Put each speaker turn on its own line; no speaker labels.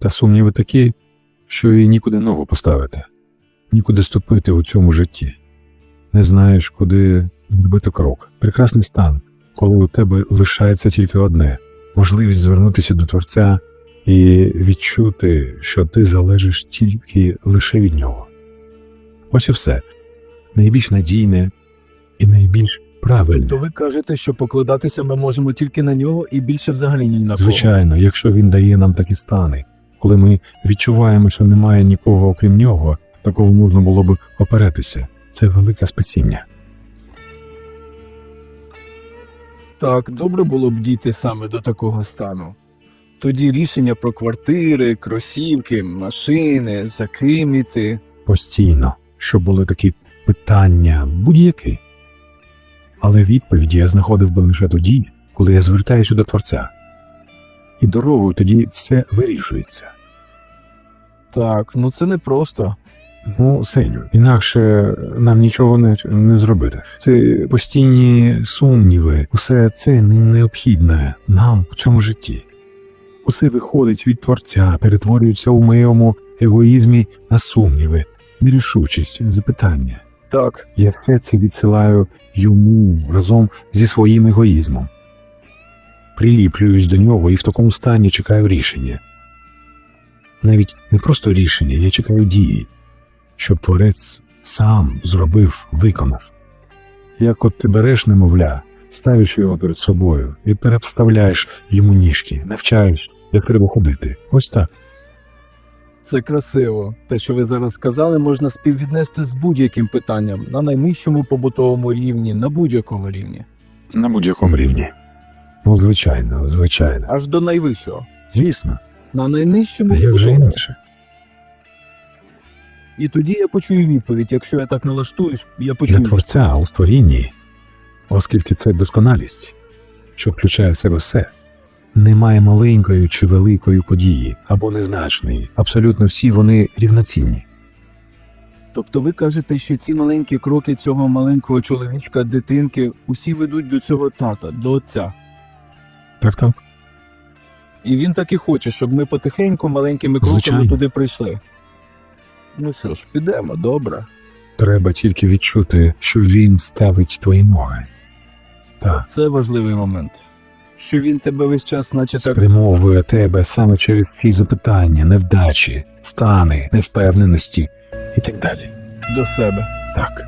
Та сумніви такі, що і нікуди ногу поставити, нікуди ступити у цьому житті. Не знаєш, куди зробити крок. Прекрасний стан, коли у тебе лишається тільки одне можливість звернутися до Творця і відчути, що ти залежиш тільки лише від нього. Ось і все. Найбільш надійне і найбільш правильне.
То ви кажете, що покладатися ми можемо тільки на нього і більше взагалі ні на кого.
Звичайно, якщо він дає нам такі стани, коли ми відчуваємо, що немає нікого окрім нього, такого можна було б оперетися. Це велике спасіння.
Так, добре було б дійти саме до такого стану. Тоді рішення про квартири, кросівки, машини, за ким іти.
Постійно, щоб були такі питання, будь-які. Але відповіді я знаходив би лише тоді, коли я звертаюся до Творця. І дорогою тоді все вирішується.
Так, ну це не просто.
Ну, Сеню, інакше нам нічого не, не зробити. Це постійні сумніви, усе це не необхідне нам у цьому житті. Усе виходить від творця, перетворюється у моєму егоїзмі на сумніви, нерішучість, запитання.
Так,
Я все це відсилаю йому разом зі своїм егоїзмом. Приліплююсь до нього і в такому стані чекаю рішення. Навіть не просто рішення, я чекаю дії, щоб творець сам зробив, виконав. Як от ти береш немовля, ставиш його перед собою і переставляєш йому ніжки, навчаєш, як треба ходити. Ось так.
це красиво. Те, що ви зараз сказали, можна співвіднести з будь-яким питанням на найнижчому побутовому рівні, на будь-якому рівні,
На будь-якому рівні. Ну, звичайно, звичайно.
аж до найвищого.
Звісно,
На найнижчому
а як же інакше?
І тоді я почую відповідь. Якщо я так налаштуюсь, я
для
почую.
творця а у створінні, оскільки це досконалість, що включає в себе все. Немає маленької чи великої події або незначної. Абсолютно всі вони рівноцінні.
Тобто ви кажете, що ці маленькі кроки цього маленького чоловічка, дитинки, усі ведуть до цього тата, до отця.
Так, так.
І він так і хоче, щоб ми потихеньку маленькими кроками
Звичайно.
туди прийшли. Ну що ж, підемо, добре.
Треба тільки відчути, що він ставить твої ноги. Так,
Це важливий момент. Що він тебе весь час, наче так.
спрямовує тебе саме через ці запитання, невдачі, стани, невпевненості і так далі.
до себе.
Так.